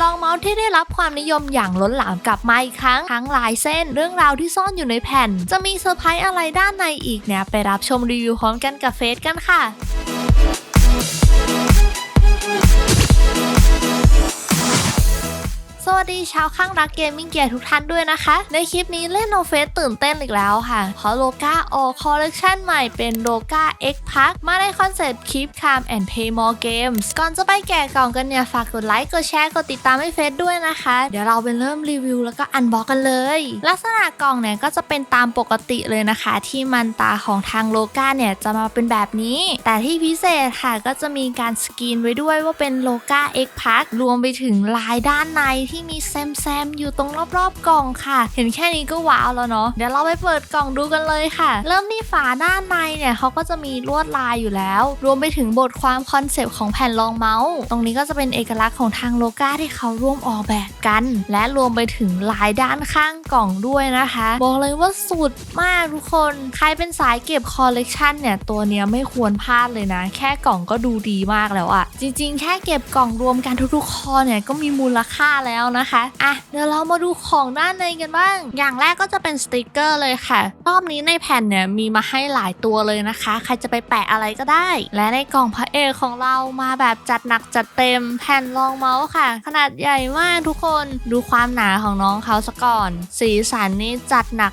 รองเมาส์ที่ได้รับความนิยมอย่างล้นหลามกลับมาอีกครั้ง ทั้งลายเส้น เรื่องราวที่ซ่อนอยู่ในแผ่น จะมีเซอร์ไพรส์อะไรด้านในอีกเนี่ย ไปรับชมรีวิวพร้อมกันกับเฟซกันค่ะ วัสดีชาวข้างรักเกมมิ่งเกียร์ทุกท่านด้วยนะคะ ในคลิปนี้เล่นโนเฟสตื่นเต้นอีกแล้วค่ะ เพราะโลกาออกคอลเลกชันใหม่เป็นโลกา X Park มาในคอนเซปต์ Keep Calm and Play More Games ก่อนจะไปแกะกล่องกันเนี่ย ฝากกดไลค์กดแชร์กดติดตามให้เฟซด้วยนะคะ เดี๋ยวเราไปเริ่มรีวิวแล้วก็อันบ็อกกันเลย ลักษณะกล่องเนี่ยก็จะเป็นตามปกติเลยนะคะ ที่มันตาของทางโลกาเนี่ยจะมาเป็นแบบนี้ แต่ที่พิเศษค่ะก็จะมีการสกรีนไว้ด้วยว่าเป็นโลกา X Park รวมไปถึงลายด้านในที่มีแซมแซมอยู่ตรงรอบๆกล่องค่ะ เห็นแค่นี้ก็ว้าวแล้วเนาะเดี๋ยวเราไปเปิดกล่องดูกันเลยค่ะ เริ่มที่ฝาด้านในเนี่ยเขาก็จะมีลวดลายอยู่แล้ว รวมไปถึงบทความคอนเซปต์ของแผ่นรองเมาส์ตรงนี้ก็จะเป็นเอกลักษณ์ของทางโลกาที่เขาร่วมออกแบบกัน และรวมไปถึงลายด้านข้างกล่องด้วยนะคะ บอกเลยว่าสุดมากทุกคนใครเป็นสายเก็บคอลเลกชันเนี่ยตัวเนี้ยไม่ควรพลาดเลยนะ แค่กล่องก็ดูดีมากแล้วอะจริง ๆ แค่เก็บกล่องรวมกันทุกๆคอเนี่ยก็มีมูลค่าแล้วนะคะ อะ เดี๋ยวเรามาดูของด้านในกันบ้าง อย่างแรกก็จะเป็นสติกเกอร์เลยค่ะ รอบนี้ในแผ่นเนี่ยมีมาให้หลายตัวเลยนะคะ ใครจะไปแปะอะไรก็ได้ และในกล่องพระเอกของเรามาแบบจัดหนักจัดเต็มแผ่นรองเมาส์ค่ะ ขนาดใหญ่มากทุกคนดูความหนาของน้องเขาซะก่อน สีสันนี่จัดหนัก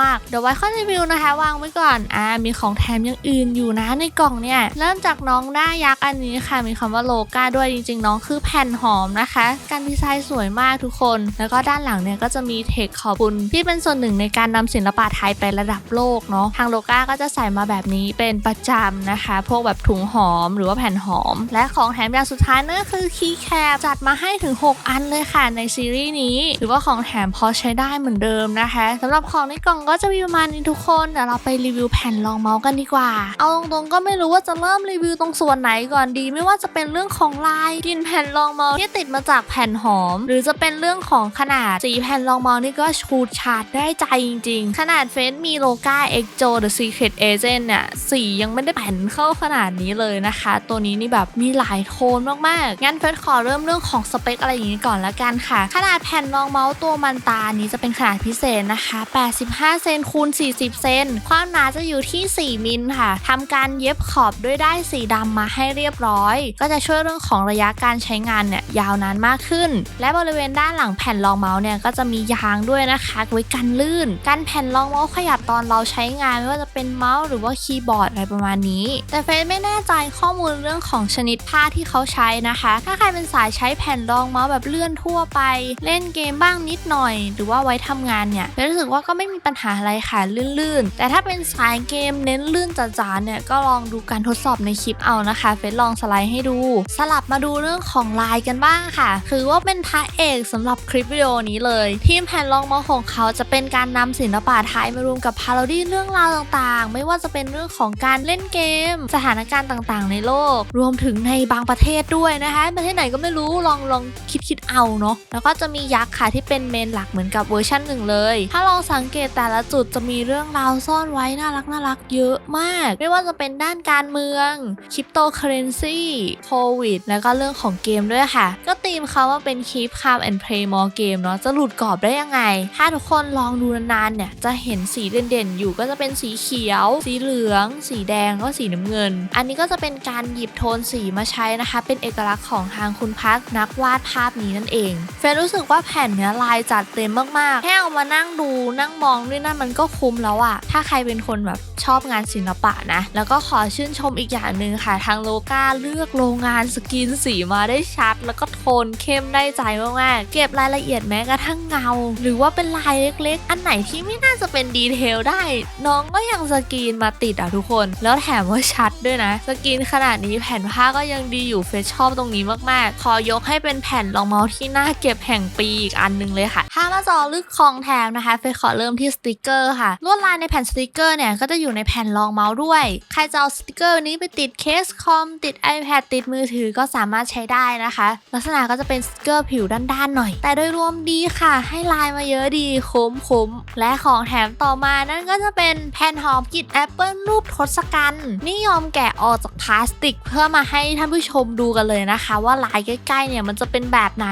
มากๆ เดี๋ยวไว้ค่อยรีวิวนะคะวางไว้ก่อนอ่ามีของแถมอย่างอื่นอยู่นะในกล่องเนี่ยเริ่มจากน้องหน้ายักษ์อันนี้ค่ะ มีคำว่าโลกาด้วยจริงๆ น้องคือแผ่นหอมนะคะ การดีไซน์สวยมากทุกคน แล้วก็ด้านหลังเนี่ยก็จะมีเทคขอบคุณที่เป็นส่วนหนึ่งในการนำศิลปะไทยไประดับโลกเนาะทางโลกาก็จะใส่มาแบบนี้เป็นประจำนะคะ พวกแบบถุงหอมหรือว่าแผ่นหอม และของแถมอย่างสุดท้ายนั่นคือคีย์แคปจัดมาให้ถึง 6 อันเลยค่ะในซีรีส์นี้ หรือว่าของแถมพอใช้ได้เหมือนเดิมนะคะสำหรับของในกล่องก็จะมีประมาณนี้ทุกคนเดี๋ยวเราไปรีวิวแผ่นรองเมาส์กันดีกว่า เอาตรงๆก็ไม่รู้ว่าจะเริ่มรีวิวตรงส่วนไหนก่อนดี ไม่ว่าจะเป็นเรื่องของลายดินแผ่นรองเมาส์ที่ติดมาจากแผ่นหอม หรือจะเป็นเรื่องของขนาดสีแผ่นรองมาส์นี่ก็ชูดชาดได้ใจจริง ๆ ขนาดเฟซมีโลกา e x j o The Secret Agent เนี่ยสียังไม่ได้แผ่นเข้าขนาดนี้เลยนะคะ ตัวนี้นี่แบบมีหลายโทนมากๆ งั้นเฟซขอเริ่มเรื่องของสเปคอะไรอย่างนี้ก่อนละกันค่ะ ขนาดแผ่นรองเมาส์ตัวมันตานี้จะเป็นขนาดพิเศษนะคะ 85 เซนคูณ 40 เซน ความหนาจะอยู่ที่ 4 มิลค่ะ ทำการเย็บขอบด้วยได้สีดำมาให้เรียบร้อย ก็จะช่วยเรื่องของระยะการใช้งานเนี่ยยาวนานมากขึ้น และบริเวณด้านหลังแผ่นรองเมาส์เนี่ยก็จะมียางด้วยนะคะไว้กันลื่น กันแผ่นรองเมาส์ขยับ ตอนเราใช้งานไม่ว่าจะเป็นเมาส์หรือว่าคีย์บอร์ดอะไรประมาณนี้ แต่เฟซไม่แน่ใจข้อมูลเรื่องของชนิดผ้าที่เขาใช้นะคะ ถ้าใครเป็นสายใช้แผ่นรองเมาส์แบบเลื่อนทั่วไป เล่นเกมบ้างนิดหน่อย หรือว่าไว้ทำงานเนี่ยเฟซรู้สึกว่าก็ไม่มีปัญหาอะไรค่ะลื่นๆ แต่ถ้าเป็นสายเกมเน้นลื่นจ๋าๆเนี่ยก็ลองดูการทดสอบในคลิปเอานะคะเฟซลองสไลด์ให้ดู สลับมาดูเรื่องของลายกันบ้างค่ะ คือว่าเป็นพระเอกสำหรับคลิปวิดีโอนี้เลย ทีมแผ่นรองเมาส์ของเขาจะเป็นการนำศิลปะไทยมารวมกับพาราดี้เรื่องราวต่างๆ ไม่ว่าจะเป็นเรื่องของการเล่นเกม สถานการณ์ต่างๆ ในโลก รวมถึงในบางประเทศด้วยนะคะประเทศไหนก็ไม่รู้ลองลองคิดคิดเอาเนาะแล้วก็จะมียักษ์ค่ะที่เป็นเมนหลักเหมือนกับเวอร์ชันหนึ่งเลย ถ้าลองสังเกตแต่ละจุดจะมีเรื่องราวซ่อนไว้น่ารักน่ารักเยอะมาก ไม่ว่าจะเป็นด้านการเมืองคริปโตเคอเรนซีโควิดแล้วก็เรื่องของเกมด้วยค่ะ ก็ตีมเขาว่าเป็น Keep Calm and Play More Game เนาะจะหลุดกรอบได้ยังไง ถ้าทุกคนลองดูนานๆเนี่ยจะเห็นสีเด่นๆ อยู่ก็จะเป็นสีเขียว สีเหลือง สีแดงแล้วก็สีน้ำเงิน อันนี้ก็จะเป็นการหยิบโทนสีมาใช้นะคะ เป็นเอกลักษณ์ของทางคุณพักนักวาดภาพนี้นั่นเองเฟรนรู้สึกว่าแผ่นเนี้ยลายจัดเต็มมากๆแค่เอามานั่งดูนั่งมองด้วยนั่นมันก็คุ้มแล้วอะถ้าใครเป็นคนแบบชอบงานศิลปะนะ แล้วก็ขอชื่นชมอีกอย่างหนึ่งค่ะ ทางโลกาเลือกโรงงานสกรีนสีมาได้ชัด แล้วก็โทนเข้มได้ใจมากๆเก็บรายละเอียดแม้กระทั่งเงา หรือว่าเป็นลายเล็กๆ อันไหนที่ไม่น่าจะเป็นดีเทลได้ น้องก็ยังสกรีนมาติดอะทุกคน แล้วแถมว่าชัดด้วยนะ สกรีนขนาดนี้แผ่นผ้าก็ยังดีอยู่เฟซชอบตรงนี้มากๆ ขอยกให้เป็นแผ่นรองเมาส์ที่น่าเก็บแห่งปีอีกอันหนึงเลยค่ะ ถ้ามาจอลึกของแถมนะคะเฟซขอเริ่มที่สติกเกอร์ค่ะ ลวดลายในแผ่นสติกเกอร์เนี่ยก็จะอยู่ในแผ่นรองเมาส์ด้วย ใครจะเอาสติกเกอร์นี้ไปติดเคสคอมติด iPad ติดมือถือก็สามารถใช้ได้นะคะ ลักษณะก็จะเป็นสติกเกอร์ผิวด้านๆหน่อย แต่โดยรวมดีค่ะ ให้ลายมาเยอะดีคุ้มคุ้มๆและของแถมต่อมานั่นก็จะเป็นแผ่นหอมกลิ่นแอปเปิลรูปทศกัณฐ์นี่ยอมแกะออกจากพลาสติก เพื่อมาให้ท่านผู้ชมดูกันเลยนะคะ ว่าลายใกล้ๆเนี่ยมันจะเป็นแบบไหน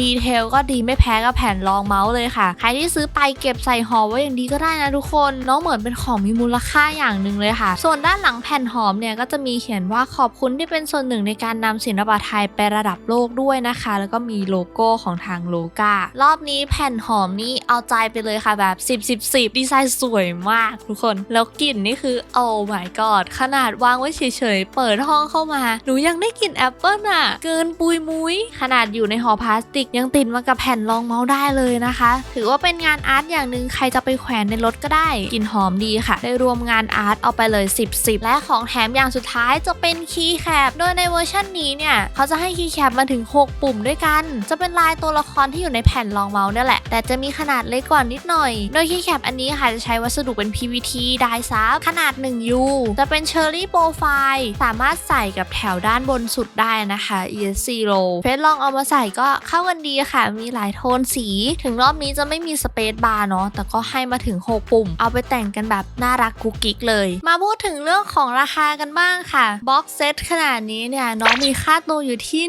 ดีเทลก็ดีไม่แพ้กับแผ่นรองเมาส์เลยค่ะ ใครที่ซื้อไปเก็บใส่ห่อไว้อย่างดีก็ได้นะทุกคนน้องเหมือนเป็นของมีมูลค่าอย่างหนึ่งเลยค่ะ ส่วนด้านหลังแผ่นหอมเนี่ยก็จะมีเขียนว่าขอบคุณที่เป็นส่วนหนึ่งในการนำศิลปะไทยไประดับโลกด้วยนะคะ แล้วก็มีโลโก้ของทางโลการอบนี้แผ่นหอมนี่เอาใจไปเลยค่ะแบบ 10 10 10ดีไซน์สวยมากทุกคน แล้วกลิ่นนี่คือโอ้ my god ขนาดวางไว้เฉยๆ เปิดห้องเข้ามา หนูยังได้กลิ่นแอปเปิลอะ เกินปุยมุยขนาดอยู่ในห่อพลาสติกยังติดมากับแผ่นรองเมาส์ได้เลยนะคะ ถือว่าเป็นงานอาร์ตอย่างหนึ่งใครจะไปแขวนในรถก็ได้ กลิ่นหอมดีค่ะ ได้รวมงานอาร์ตเอาไปเลย 10 10 และของแถมอย่างสุดท้ายจะเป็นคีย์แคป โดยในเวอร์ชันนี้เนี่ย เขาจะให้คีย์แคปมาถึง 6 ปุ่มด้วยกัน จะเป็นลายตัวละครที่อยู่ในแผ่นรองเมาส์นี่แหละ แต่จะมีขนาดเล็กกว่านิดหน่อย โดยคีย์แคปอันนี้ค่ะจะใช้วัสดุเป็น PVT ได้ซับขนาด 1U จะเป็นเชอร์รี่โปรไฟล์สามารถใส่กับแถวด้านบนสุดได้นะคะ ESC Low เฟซลองเอามาใส่ก็เข้ากันดีค่ะ มีหลายโทนสี ถึงรอบนี้จะไม่มีสเปซบาร์เนาะแต่ก็ให้มาถึง 6 ปุ่ม เอาไปแต่งกันแบบน่ารักกุ๊กกิ๊กเลย มาพูดถึงเรื่องของราคากันบ้างค่ะบ็อกเซตขนาดนี้เนี่ยน้องมีค่าตัวอยู่ที่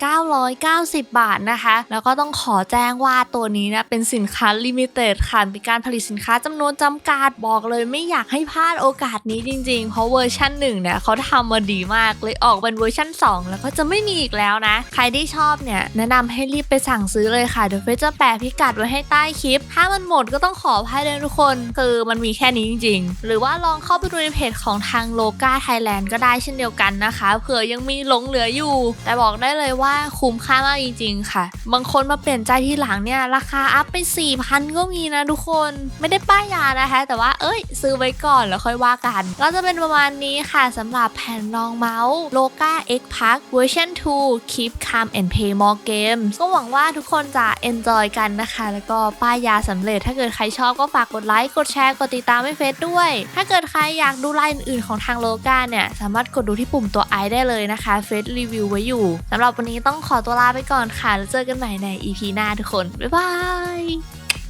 1,990 บาทนะคะ แล้วก็ต้องขอแจ้งว่าตัวนี้เนะเป็นสินค้าลิมิเต็ดค่ะเป็นการผลิตสินค้าจำนวนจำกัดบอกเลยไม่อยากให้พลาดโอกาสนี้จริงๆ เพราะเวอร์ชัน1เนี่ยเขาทำมาดีมากเลยออกเป็นเวอร์ชัน2 แล้วก็จะไม่มีอีกแล้วนะ ใครที่ชอบเนี่ยแนะนำให้รีบไปสั่งซื้อเลยค่ะ เดี๋ยวเฟจะแปะพิกัดไว้ให้ใต้คลิป ถ้ามันหมดก็ต้องขออภัยเลยทุกคน คือมันมีแค่นี้จริงๆ หรือว่าลองเข้าไปดูในเพจของทางโลกาไทยแลนด์ก็ได้เช่นเดียวกันนะคะเผื่อยังมีหลงเหลืออยู่ แต่บอกได้เลยว่าคุ้มค่ามากจริงๆ ค่ะ บางคนมาเปลี่ยนใจที่หลังเนี่ยราคาอัพไป4,000ก็มีนะทุกคน ไม่ได้ป้ายยานะคะ แต่ว่าเอ้ย ซื้อไว้ก่อนแล้วค่อยว่ากัน ก็จะเป็นประมาณนี้ค่ะสำหรับแผ่นรองเมาส์ Loga X Park Version 2 Keep Calm and Play More Games ก็หวังว่าทุกคนจะ enjoy กันนะคะ แล้วก็ป้ายยาสำเร็จถ้าเกิดใครชอบก็ฝากกดไลค์กดแชร์กดติดตามให้เฟซด้วย ถ้าเกิดใครอยากดูไลน์อื่นๆของทางโลกาเนี่ย สามารถกดดูที่ปุ่มตัว i ได้เลยนะคะเฟซรีวิวไว้อยู่สำหรับวันนี้ต้องขอตัวลาไปก่อนค่ะแล้วเจอกันใหม่ใน EP หน้าทุกคน บ๊ายบาย